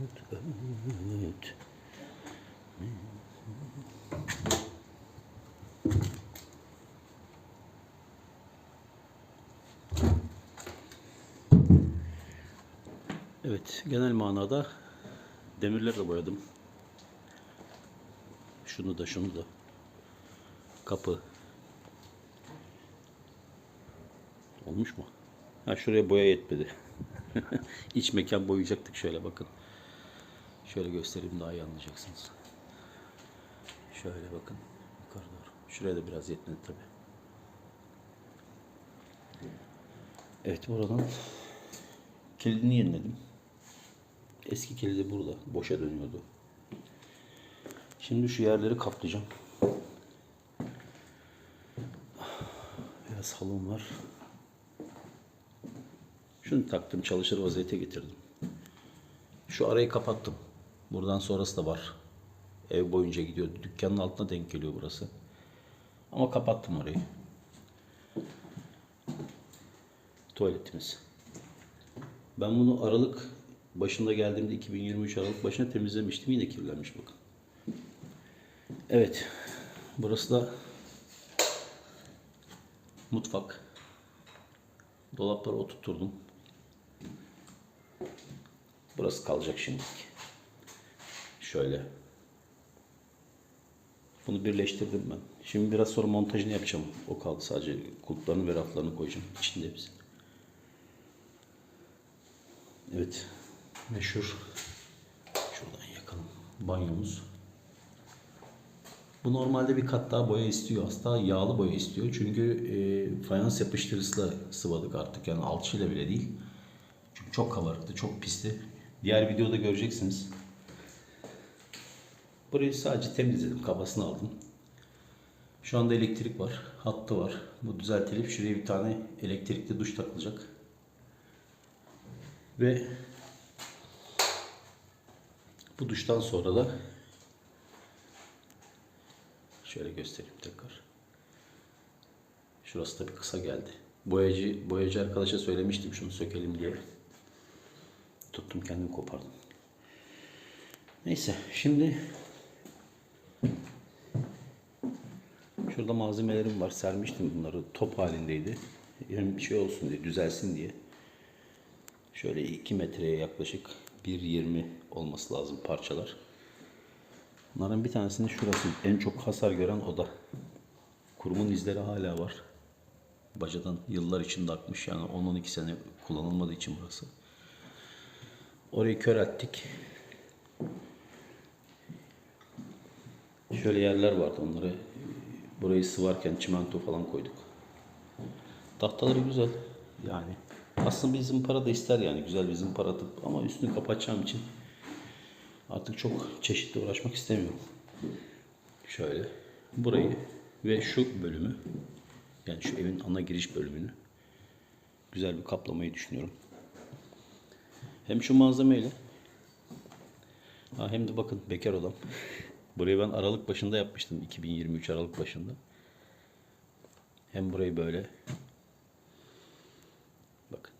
öğüt. Evet, genel manada demirlerle boyadım. Şunu da şunu da. Kapı. Olmuş mu? Ha şuraya boya yetmedi. İç mekan boyayacaktık şöyle bakın. Şöyle göstereyim daha iyi anlayacaksınız. Şöyle bakın. Yukarı doğru. Şuraya da biraz yetmedi tabi. Evet buradan kilidini yeniledim. Eski kilidi burada. Boşa dönüyordu. Şimdi şu yerleri kaplayacağım. Biraz halım var. Şunu taktım çalışır vaziyete getirdim. Şu arayı kapattım. Buradan sonrası da var. Ev boyunca gidiyor. Dükkanın altına denk geliyor burası. Ama kapattım orayı. Tuvaletimiz. Ben bunu Aralık başında geldiğimde 2023 Aralık başına temizlemiştim. Yine kirlenmiş bakın. Evet. Burası da mutfak. Dolapları oturtturdum. Burası kalacak şimdilik. Şöyle. Bunu birleştirdim ben. Şimdi biraz sonra montajını yapacağım. O kaldı sadece kulplarını ve raflarını koyacağım. İçinde hepsi. Evet. Meşhur. Şuradan yakalım. Banyomuz. Bu normalde bir kat daha boya istiyor. Hatta yağlı boya istiyor. Çünkü e, fayans yapıştırıcısıyla sıvadık artık. Yani alçıyla bile değil. Çünkü çok kabarıktı, çok pisti. Diğer videoda göreceksiniz. Burayı sadece temizledim, kafasını aldım. Şu anda elektrik var, hattı var. Bu düzeltilip şuraya bir tane elektrikli duş takılacak. Ve bu duştan sonra da şöyle göstereyim tekrar. Şurası tabii kısa geldi. Boyacı, boyacı arkadaşa söylemiştim şunu sökelim diye. Tuttum kendim kopardım. Neyse şimdi şurada malzemelerim var. Sermiştim bunları. Top halindeydi. Bir şey olsun diye, düzelsin diye. Şöyle 2 metreye yaklaşık 1.20 olması lazım parçalar. Bunların bir tanesinin şurası en çok hasar gören oda. Kurumun izleri hala var. Bacadan yıllar içinde akmış yani 10-12 sene kullanılmadığı için burası. Orayı körelttik. Şöyle yerler vardı onları burayı sıvarken çimento falan koyduk. Tahtaları güzel yani. Aslında bir zımpara da ister yani güzel bir zımpara atıp ama üstünü kapatacağım için artık çok çeşitli uğraşmak istemiyorum. Şöyle burayı ve şu bölümü yani şu evin ana giriş bölümünü güzel bir kaplamayı düşünüyorum. Hem şu malzemeyle ha hem de bakın bekar odam. Burayı ben Aralık başında yapmıştım. 2023 Aralık başında. Hem burayı böyle bakın.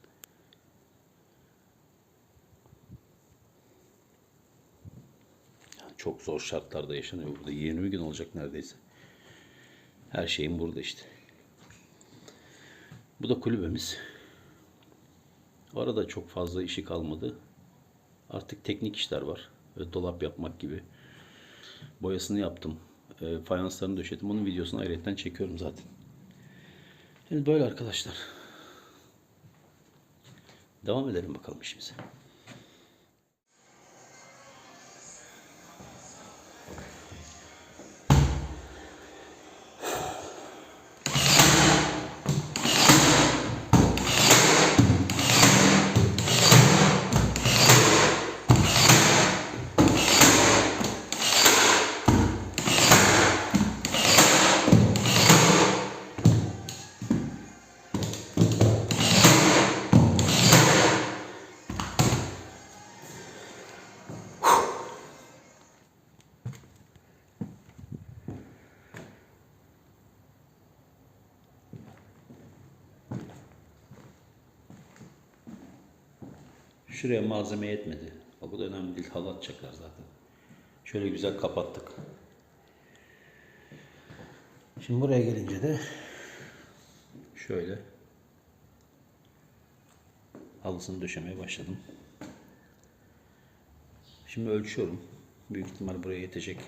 Çok zor şartlarda yaşanıyor burada. 20 gün olacak neredeyse. Her şeyim burada işte. Bu da kulübemiz. Arada çok fazla işi kalmadı. Artık teknik işler var. Böyle dolap yapmak gibi. Boyasını yaptım. E, fayanslarını döşedim. Onun videosunu ayrıca çekiyorum zaten. Şimdi böyle arkadaşlar. Devam edelim bakalım işimize. Şuraya malzeme yetmedi. O da önemli değil. Halı atacaklar zaten. Şöyle güzel kapattık. Şimdi buraya gelince de şöyle halısını döşemeye başladım. Şimdi ölçüyorum. Büyük ihtimal buraya yetecek.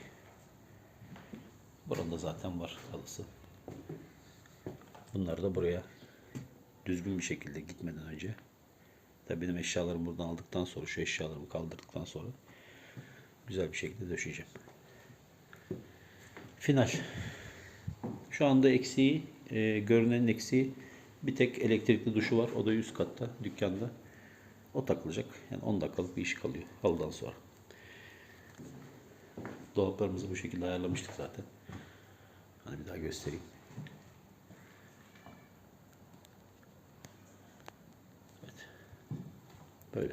Burada zaten var halısı. Bunları da buraya düzgün bir şekilde gitmeden önce Tabii benim eşyalarımı buradan aldıktan sonra şu eşyalarımı kaldırdıktan sonra güzel bir şekilde döşeyeceğim. Final. Şu anda eksiği, e, görünenin eksiği bir tek elektrikli duşu var. O da üst katta, dükkanda. O takılacak. Yani 10 dakikalık bir iş kalıyor halıdan sonra. Dolaplarımızı bu şekilde ayarlamıştık zaten. Hani bir daha göstereyim. Böyle.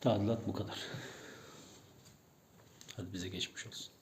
Tadilat bu kadar. Hadi bize geçmiş olsun.